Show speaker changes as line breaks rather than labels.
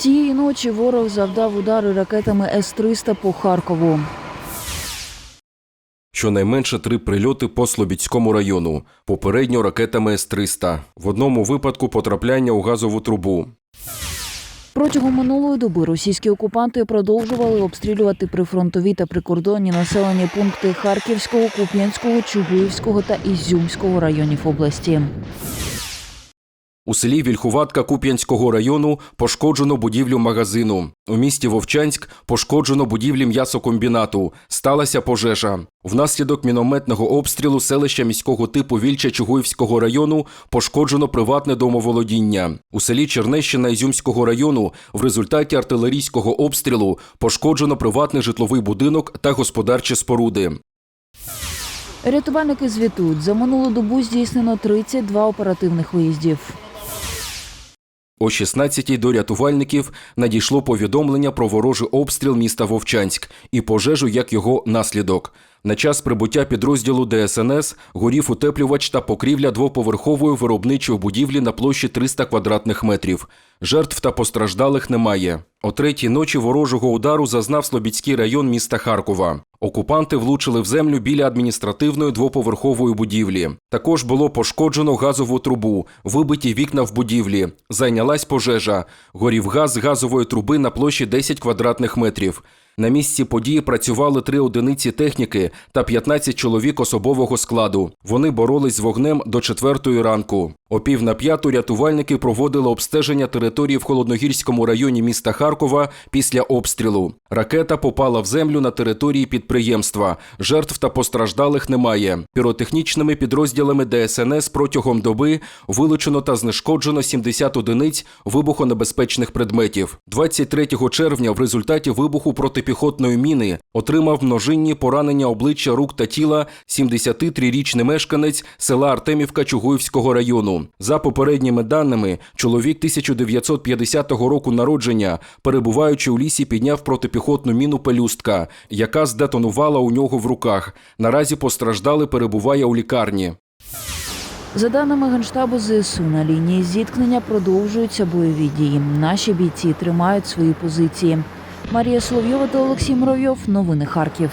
Цієї ночі ворог завдав удари ракетами С-300 по Харкову.
Щонайменше три прильоти по Слобідському району, попередньо ракетами С-300. В одному випадку потрапляння у газову трубу.
Протягом минулої доби російські окупанти продовжували обстрілювати прифронтові та прикордонні населені пункти Харківського, Куп'янського, Чугуївського та Ізюмського районів області.
У селі Вільхуватка Куп'янського району пошкоджено будівлю магазину. У місті Вовчанськ пошкоджено будівлі м'ясокомбінату. Сталася пожежа. Внаслідок мінометного обстрілу селища міського типу Вільча Чугуївського району пошкоджено приватне домоволодіння. У селі Чернещина Ізюмського району в результаті артилерійського обстрілу пошкоджено приватний житловий будинок та господарчі споруди.
Рятувальники звітують, за минулу добу здійснено 32 оперативних виїздів.
О 16-й до рятувальників надійшло повідомлення про ворожий обстріл міста Вовчанськ і пожежу як його наслідок. На час прибуття підрозділу ДСНС горів утеплювач та покрівля двоповерхової виробничої будівлі на площі 300 квадратних метрів. Жертв та постраждалих немає. О третій ночі ворожого удару зазнав Слобідський район міста Харкова. Окупанти влучили в землю біля адміністративної двоповерхової будівлі. Також було пошкоджено газову трубу, вибиті вікна в будівлі. Зайнялась пожежа. Горів газ з газової труби на площі 10 квадратних метрів. На місці події працювали три одиниці техніки та 15 чоловік особового складу. Вони боролись з вогнем до четвертої ранку. О пів на п'яту рятувальники проводили обстеження території в холодногірському районі міста Харкова після обстрілу. Ракета попала в землю на території підприємства. Жертв та постраждалих немає. Піротехнічними підрозділами ДСНС протягом доби вилучено та знешкоджено 70 одиниць вибухонебезпечних предметів. 23 червня в результаті вибуху протипіхотної міни отримав множинні поранення обличчя рук та тіла 73-річний мешканець села Артемівка Чугуївського району. За попередніми даними, чоловік 1950 року народження, перебуваючи у лісі, підняв протипіхотну міну пелюстка, яка здетонувала у нього в руках. Наразі постраждали перебуває у лікарні.
За даними Генштабу ЗСУ, на лінії зіткнення продовжуються бойові дії. Наші бійці тримають свої позиції. Марія Соловйова та Олексій Муравйов. Новини Харків.